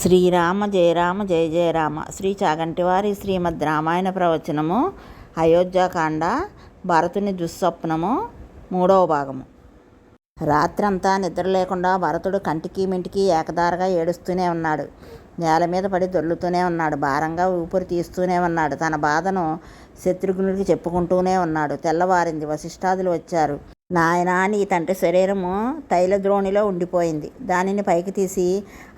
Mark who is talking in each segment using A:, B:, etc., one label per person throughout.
A: శ్రీరామ జయ రామ జయ జయ రామ. శ్రీ చాగంటివారి శ్రీమద్ రామాయణ ప్రవచనము అయోధ్యాకాండ భరతుని దుస్వప్నము మూడవ భాగము. రాత్రంతా నిద్ర లేకుండా భరతుడు కంటికి మింటికి ఏకదారగా ఏడుస్తూనే ఉన్నాడు. నేల మీద పడి దొర్లుతూనే ఉన్నాడు. భారంగా ఊపిరి తీస్తూనే ఉన్నాడు. తన బాధను శత్రుఘ్నుడికి చెప్పుకుంటూనే ఉన్నాడు. తెల్లవారింది వశిష్ఠాదులు వచ్చారు. నాయనా నీ తండ్రి శరీరము తైలద్రోణిలో ఉండిపోయింది. దానిని పైకి తీసి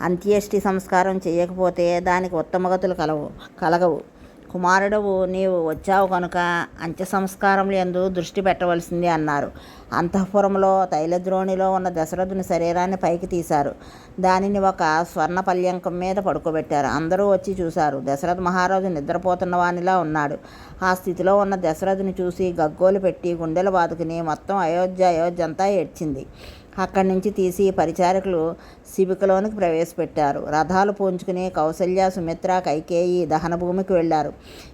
A: అంత్యేష్టి సంస్కారం చేయకపోతే దానికి ఉత్తమగతులు కలవు కలగవు. కుమారుడవు నీవు వచ్చావు కనుక అంత్య సంస్కారములు ఎందు దృష్టి పెట్టవలసింది అన్నారు. అంతఃపురంలో తైలద్రోణిలో ఉన్న దశరథుని శరీరాన్ని పైకి తీశారు. దానిని ఒక స్వర్ణ పల్యంకం మీద పడుకోబెట్టారు. అందరూ వచ్చి చూశారు. దశరథ మహారాజు నిద్రపోతున్న వానిలా ఉన్నాడు. ఆ స్థితిలో ఉన్న దశరథుని చూసి గగ్గోలు పెట్టి గుండెలు బాదుకుని మొత్తం అయోధ్య అయోధ్య అంతా ఏడ్చింది. అక్కడి నుంచి తీసి పరిచారకులు శిబికలోనికి ప్రవేశపెట్టారు. రథాలు పూంచుకుని కౌసల్య సుమిత్ర కైకేయి దహనభూమికి వెళ్ళారు.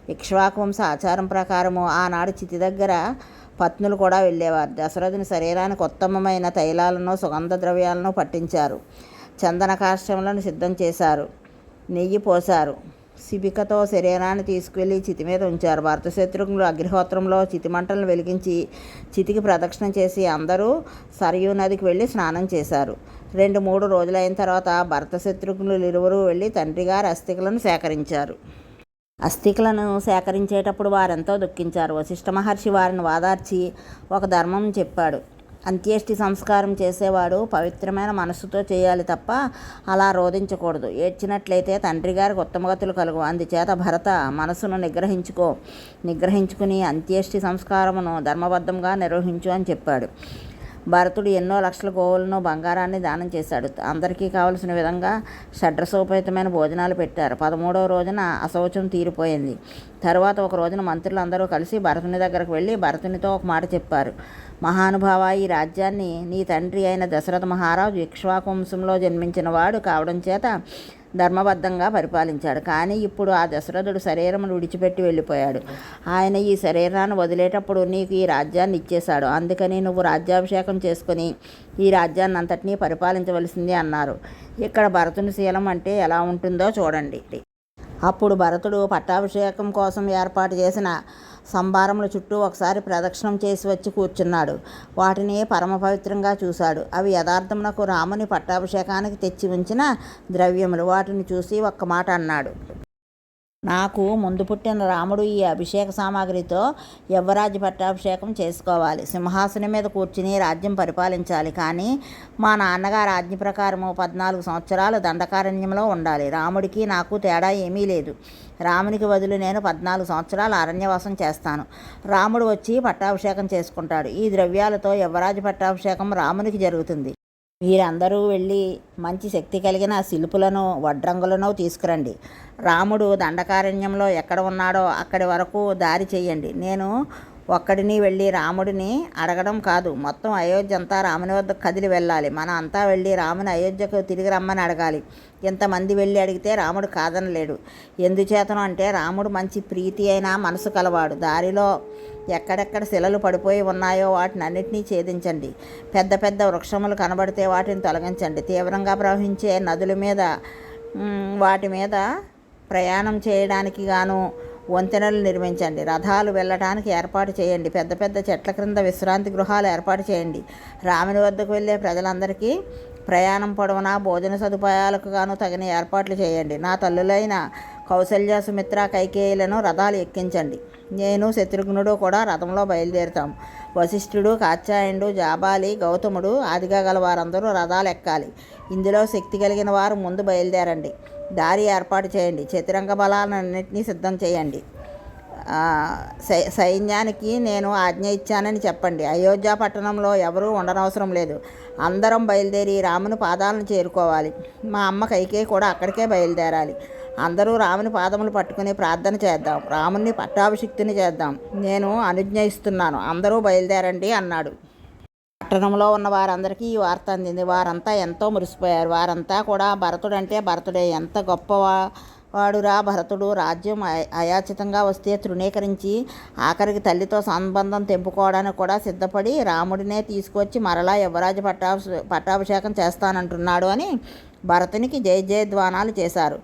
A: ఇక్ష్వాకువంశ ఆచారం ప్రకారము ఆనాడు చితి దగ్గర పత్నులు కూడా వెళ్ళేవారు. దశరథుని శరీరానికి ఉత్తమమైన తైలాలను సుగంధ ద్రవ్యాలను పట్టించారు. చందన కాష్టములను సిద్ధం చేశారు. నెయ్యి పోశారు. శిబికతో శరీరాన్ని తీసుకువెళ్ళి చితి మీద ఉంచారు. భరత శత్రుఘ్నులు అగ్నిహోత్రంలో చితిమంటలను వెలిగించి చితికి ప్రదక్షిణ చేసి అందరూ సరయూ నదికి వెళ్ళి స్నానం చేశారు. రెండు మూడు రోజులైన తర్వాత భరత శత్రుఘ్నులు ఇరువురు వెళ్ళి తండ్రి గారి అస్థికలను సేకరించారు. అస్థికలను సేకరించేటప్పుడు వారెంతో దుఃఖించారు. వశిష్ఠ మహర్షి వారిని వాదార్చి ఒక ధర్మం చెప్పాడు. అంత్యేష్టి సంస్కారం చేసేవాడు పవిత్రమైన మనస్సుతో చేయాలి తప్ప అలా రోధించకూడదు. ఏడ్చినట్లయితే తండ్రి గారికి ఉత్తమగతులు కలుగు. అందుచేత భరత మనసును నిగ్రహించుకో. నిగ్రహించుకుని అంత్యేష్టి సంస్కారమును ధర్మబద్ధంగా నిర్వహించు అని చెప్పాడు. భరతుడు ఎన్నో లక్షల గోవులను బంగారాన్ని దానం చేశాడు. అందరికీ కావలసిన విధంగా షడ్రసోపేతమైన భోజనాలు పెట్టారు. పదమూడవ రోజున అశౌచం తీరిపోయింది. తర్వాత ఒక రోజున మంత్రులు అందరూ కలిసి భరతుని దగ్గరకు వెళ్ళి భరతునితో ఒక మాట చెప్పారు. మహానుభావ ఈ రాజ్యాన్ని నీ తండ్రి అయిన దశరథ మహారాజు ఇక్ష్వాకుంశంలో జన్మించిన వాడు కావడం చేత ధర్మబద్ధంగా పరిపాలించాడు. కానీ ఇప్పుడు ఆ దశరథుడు శరీరమును విడిచిపెట్టి వెళ్ళిపోయాడు. ఆయన ఈ శరీరాన్ని వదిలేటప్పుడు నీకు ఈ రాజ్యాన్ని ఇచ్చేశాడు. అందుకని నువ్వు రాజ్యాభిషేకం చేసుకుని ఈ రాజ్యాన్ని అంతటినీ పరిపాలించవలసింది అన్నారు. ఇక్కడ భరతుని శీలం అంటే ఎలా ఉంటుందో చూడండి. అప్పుడు భరతుడు పట్టాభిషేకం కోసం ఏర్పాటు చేసిన సంభారముల చుట్టూ ఒకసారి ప్రదక్షిణం చేసి వచ్చి కూర్చున్నాడు. వాటిని పరమ పవిత్రంగా చూశాడు. అవి యథార్థమునకు రాముని పట్టాభిషేకానికి తెచ్చి ఉంచిన ద్రవ్యములు. వాటిని చూసి ఒక్క మాట అన్నాడు. నాకు ముందు పుట్టిన రాముడు ఈ అభిషేక సామాగ్రితో యువరాజు పట్టాభిషేకం చేసుకోవాలి. సింహాసనం మీద కూర్చుని రాజ్యం పరిపాలించాలి. కానీ మా నాన్నగారు ఆజ్ఞ ప్రకారము పద్నాలుగు సంవత్సరాలు దండకారణ్యంలో ఉండాలి. రాముడికి నాకు తేడా ఏమీ లేదు. రామునికి బదులు నేను పద్నాలుగు సంవత్సరాలు అరణ్యవాసం చేస్తాను. రాముడు వచ్చి పట్టాభిషేకం చేసుకుంటాడు. ఈ ద్రవ్యాలతో యువరాజు పట్టాభిషేకం రామునికి జరుగుతుంది. మీరందరూ వెళ్ళి మంచి శక్తి కలిగిన శిల్పులను వడ్రంగులను తీసుకురండి. రాముడు దండకారణ్యంలో ఎక్కడ ఉన్నాడో అక్కడి వరకు దారి చేయండి. నేను ఒక్కడిని వెళ్ళి రాముడిని అడగడం కాదు. మొత్తం అయోధ్య అంతా రాముని వద్ద కదిలి వెళ్ళాలి. మన అంతా వెళ్ళి రాముని అయోధ్యకు తిరిగి రమ్మని అడగాలి. ఎంతమంది వెళ్ళి అడిగితే రాముడు కాదనలేడు. ఎందుచేతను అంటే రాముడు మంచి ప్రీతి అయినా మనసు కలవాడు. దారిలో ఎక్కడెక్కడ శిలలు పడిపోయి ఉన్నాయో వాటిని అన్నిటినీ ఛేదించండి. పెద్ద పెద్ద వృక్షములు కనబడితే వాటిని తొలగించండి. తీవ్రంగా ప్రవహించే నదుల మీద వాటి మీద ప్రయాణం చేయడానికి గాను వంతెనలు నిర్మించండి. రథాలు వెళ్ళటానికి ఏర్పాటు చేయండి. పెద్ద పెద్ద చెట్ల క్రింద విశ్రాంతి గృహాలు ఏర్పాటు చేయండి. రాముని వద్దకు వెళ్ళే ప్రజలందరికీ ప్రయాణం పొడవునా భోజన సదుపాయాలకు గాను తగిన ఏర్పాట్లు చేయండి. నా తల్లులైన కౌశల్య సుమిత్ర కైకేయులను రథాలు ఎక్కించండి. నేను శత్రుఘ్నుడు కూడా రథంలో బయలుదేరుతాం. వశిష్ఠుడు కాత్యాయనుడు జాబాలి గౌతముడు ఆదిగా గల వారందరూ రథాలు ఎక్కాలి. ఇందులో శక్తి కలిగిన వారు ముందు బయలుదేరండి. దారి ఏర్పాటు చేయండి. చతురంగ బలాలన్నింటినీ సిద్ధం చేయండి. సైన్యానికి నేను ఆజ్ఞ ఇచ్చానని చెప్పండి. అయోధ్య పట్టణంలో ఎవరూ ఉండనవసరం లేదు. అందరం బయలుదేరి రాముని పాదాలను చేరుకోవాలి. మా అమ్మ కైకే కూడా అక్కడికే బయలుదేరాలి. అందరూ రాముని పాదములు పట్టుకుని ప్రార్థన చేద్దాం. రాముని పట్టాభిషిక్తిని చేద్దాం. నేను అనుజ్ఞ ఇస్తున్నాను అందరూ బయలుదేరండి అన్నాడు. పట్టణంలో ఉన్న వారందరికీ ఈ వార్త అందింది. వారంతా ఎంతో మురిసిపోయారు. వారంతా కూడా భరతుడంటే భరతుడే. ఎంత గొప్ప వాడురా భరతుడు. రాజ్యం అయాచితంగా వస్తే తృణీకరించి ఆఖరికి తల్లితో సంబంధం తెంపుకోవడానికి కూడా సిద్ధపడి రాముడినే తీసుకొచ్చి మరలా యువరాజు పట్టాభి పట్టాభిషేకం చేస్తానంటున్నాడు అని భరతునికి జయ జయధ్వానాలు చేశారు.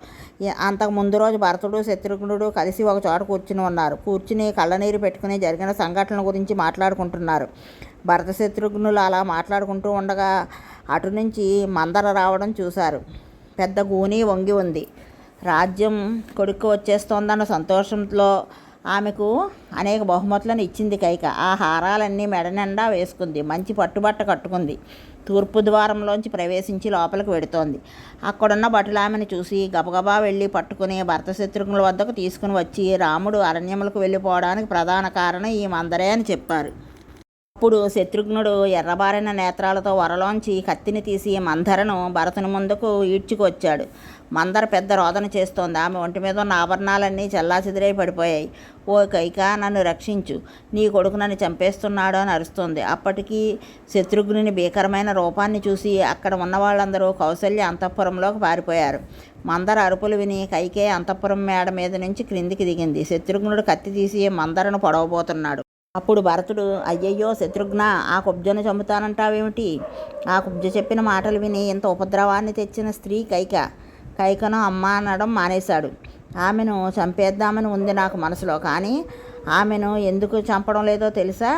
A: అంతకు ముందు రోజు భరతుడు శత్రుఘ్నుడు కలిసి ఒక చోట కూర్చుని ఉన్నారు. కూర్చుని కళ్ళనీరు పెట్టుకుని జరిగిన సంఘటనల గురించి మాట్లాడుకుంటున్నారు. భరత శత్రుఘ్నులు అలా మాట్లాడుకుంటూ ఉండగా అటు నుంచి మందర రావడం చూశారు. పెద్ద గూని వంగి ఉంది. రాజ్యం కొడుకు వచ్చేస్తోందన్న సంతోషంలో ఆమెకు అనేక బహుమతులను ఇచ్చింది కైక. ఆ హారాలన్నీ మెడ నిండా వేసుకుంది. మంచి పట్టుబట్ట కట్టుకుంది. తూర్పు ద్వారంలోంచి ప్రవేశించి లోపలికి వెడుతోంది. అక్కడున్న భటులామెను చూసి గబగబా వెళ్ళి పట్టుకుని భర్త శత్రుఘ్నుల వద్దకు తీసుకుని వచ్చి రాముడు అరణ్యములకు వెళ్ళిపోవడానికి ప్రధాన కారణం ఈ మందరే అని చెప్పారు. అప్పుడు శత్రుఘ్నుడు ఎర్రబారిన నేత్రాలతో వరలోంచి కత్తిని తీసి మందరను భరతుని ముందుకు ఈడ్చుకొచ్చాడు. మందర పెద్ద రోదన చేస్తోంది. ఆమె ఒంటి మీద ఉన్న ఆభరణాలన్నీ చెల్లాచెదిరై పడిపోయాయి. ఓ కైక నన్ను రక్షించు. నీ కొడుకు నన్ను చంపేస్తున్నాడు అని అరుస్తుంది. అప్పటికీ శత్రుఘ్నుని భీకరమైన రూపాన్ని చూసి అక్కడ ఉన్న వాళ్ళందరూ కౌశల్య అంతఃపురంలోకి పారిపోయారు. మందర అరుపులు విని కైకే అంతఃపురం మేడ మీద నుంచి క్రిందికి దిగింది. శత్రుఘ్నుడు కత్తి తీసి మందరను పొడవబోతున్నాడు. అప్పుడు భరతుడు అయ్యయ్యో శత్రుఘ్న ఆ కుబ్జను చంపుతానంటావేమిటి? ఆ కుబ్జ చెప్పిన మాటలు విని ఇంత ఉపద్రవాన్ని తెచ్చిన స్త్రీ కైక కైకను అమ్మ అనడం మానేశాడు. ఆమెను చంపేద్దామని ఉంది నాకు మనసులో కానీ ఆమెను ఎందుకు చంపడం లేదో తెలుసా?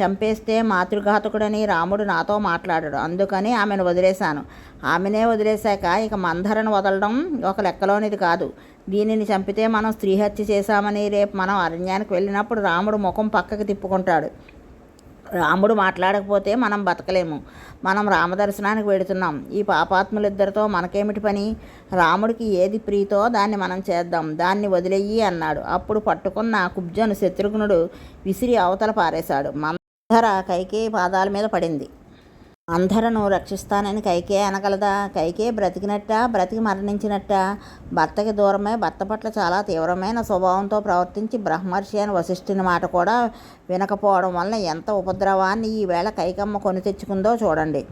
A: చంపేస్తే మాతృఘాతకుడని రాముడు నాతో మాట్లాడాడు. అందుకని ఆమెను వదిలేశాను. ఆమెనే వదిలేశాక ఇక మందరను వదలడం ఒక లెక్కలోనిది కాదు. దీనిని చంపితే మనం స్త్రీహత్య చేశామని రేపు మనం అరణ్యానికి వెళ్ళినప్పుడు రాముడు ముఖం పక్కకి తిప్పుకుంటాడు. రాముడు మాట్లాడకపోతే మనం బతకలేము. మనం రామదర్శనానికి వెడుతున్నాం. ఈ పాపాత్ములిద్దరితో మనకేమిటి పని? రాముడికి ఏది ప్రీతో దాన్ని మనం చేద్దాం. దాన్ని వదిలేయి అన్నాడు. అప్పుడు పట్టుకున్న కుబ్జను శత్రుఘ్నుడు విసిరి అవతల పారేశాడు. మందర కైకేయి పాదాల మీద పడింది. అందరను రక్షిస్తానని కైకే అనగలదా? కైకే బ్రతికినట్ట? బ్రతికి మరణించినట్ట? భర్తకి దూరమై భర్త పట్ల చాలా తీవ్రమైన స్వభావంతో ప్రవర్తించి బ్రహ్మర్షి అని వశిష్ఠుని మాట కూడా వినకపోవడం వల్ల ఎంత ఉపద్రవాన్ని ఈవేళ కైకమ్మ కొని తెచ్చుకుందో చూడండి.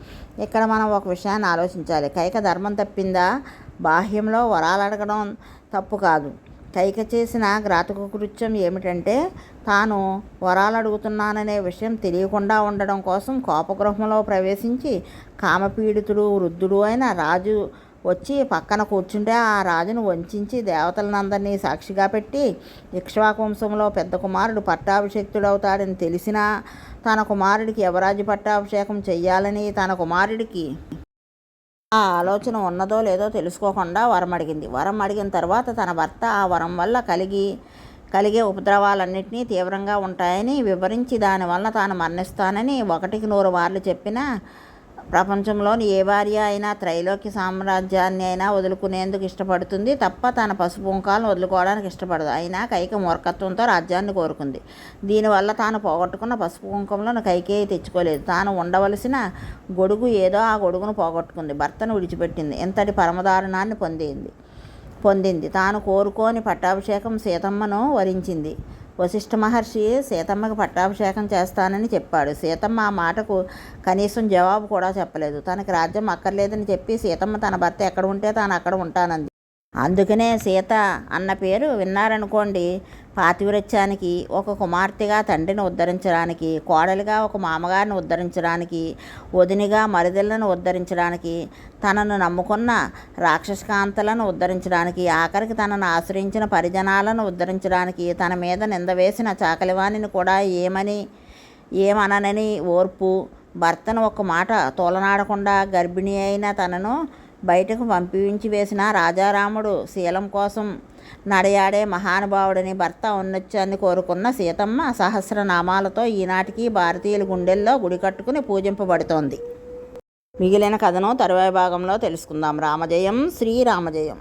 A: ఇక్కడ మనం ఒక విషయాన్ని ఆలోచించాలి. కైక ధర్మం తప్పిందా? బాహ్యంలో వరాలు అడగడం తప్పు కాదు. కైక చేసిన ఘాతుక కృత్యం ఏమిటంటే తాను వరాలు అడుగుతున్నాననే విషయం తెలియకుండా ఉండడం కోసం కోపగృహంలో ప్రవేశించి కామపీడితుడు వృద్ధుడు అయిన రాజు వచ్చి పక్కన కూర్చుంటే ఆ రాజును వంచించి దేవతలనందరినీ సాక్షిగా పెట్టి ఇక్ష్వాకు వంశంలో పెద్ద కుమారుడు పట్టాభిషిక్తుడవుతాడని తెలిసినా తన కుమారుడికి యువరాజు పట్టాభిషేకం చెయ్యాలని తన కుమారుడికి ఆ ఆలోచన ఉన్నదో లేదో తెలుసుకోకుండా వరం అడిగింది. వరం అడిగిన తర్వాత తన భర్త ఆ వరం వల్ల కలిగి కలిగే ఉపద్రవాలన్నింటినీ తీవ్రంగా ఉంటాయని వివరించి దానివల్ల తాను మరణిస్తానని ఒకటికి నూరు మార్లు చెప్పినా ప్రపంచంలోని ఏ భార్య అయినా త్రైలోక్య సామ్రాజ్యాన్ని అయినా వదులుకునేందుకు ఇష్టపడుతుంది తప్ప తన పసుపు వదులుకోవడానికి ఇష్టపడదు. అయినా కైక మూర్ఖత్వంతో రాజ్యాన్ని కోరుకుంది. దీనివల్ల తాను పోగొట్టుకున్న పసుపు కుంకంలో కైకే తెచ్చుకోలేదు. తాను ఉండవలసిన గొడుగు ఏదో ఆ గొడుగును పోగొట్టుకుంది. భర్తను విడిచిపెట్టింది. ఇంతటి పరమదారుణాన్ని పొందింది? పొందింది. తాను కోరుకోని పట్టాభిషేకం సీతమ్మను వరించింది. వశిష్ఠ మహర్షి సీతమ్మకి పట్టాభిషేకం చేస్తానని చెప్పాడు. సీతమ్మ ఆ మాటకు కనీసం జవాబు కూడా చెప్పలేదు. తనకి రాజ్యం అక్కర్లేదని చెప్పి సీతమ్మ తన భర్త ఎక్కడ ఉంటే తాను అక్కడ ఉంటానంది. అందుకనే సీత అన్న పేరు విన్నారనుకోండి. పాతివృత్యానికి ఒక కుమార్తెగా తండ్రిని ఉద్ధరించడానికి కోడలిగా ఒక మామగారిని ఉద్ధరించడానికి వదినిగా మరిదిళ్ళను ఉద్ధరించడానికి తనను నమ్ముకున్న రాక్షసకాంతలను ఉద్ధరించడానికి ఆఖరికి తనను ఆశ్రయించిన పరిజనాలను ఉద్ధరించడానికి తన మీద నింద వేసిన చాకలివాణిని కూడా ఏమని ఏమననని ఓర్పు భర్తను ఒక మాట తోలనాడకుండా గర్భిణి అయిన తనను బయటకు పంపించి వేసిన రాజారాముడు శీలం కోసం నడయాడే మహానుభావుడిని భర్త ఔన్నత్యాన్ని కోరుకున్న సీతమ్మ సహస్రనామాలతో ఈనాటికి భారతీయుల గుండెల్లో గుడి కట్టుకుని పూజింపబడుతోంది. మిగిలిన కథను తరువాయి భాగంలో తెలుసుకుందాం. రామజయం శ్రీరామజయం.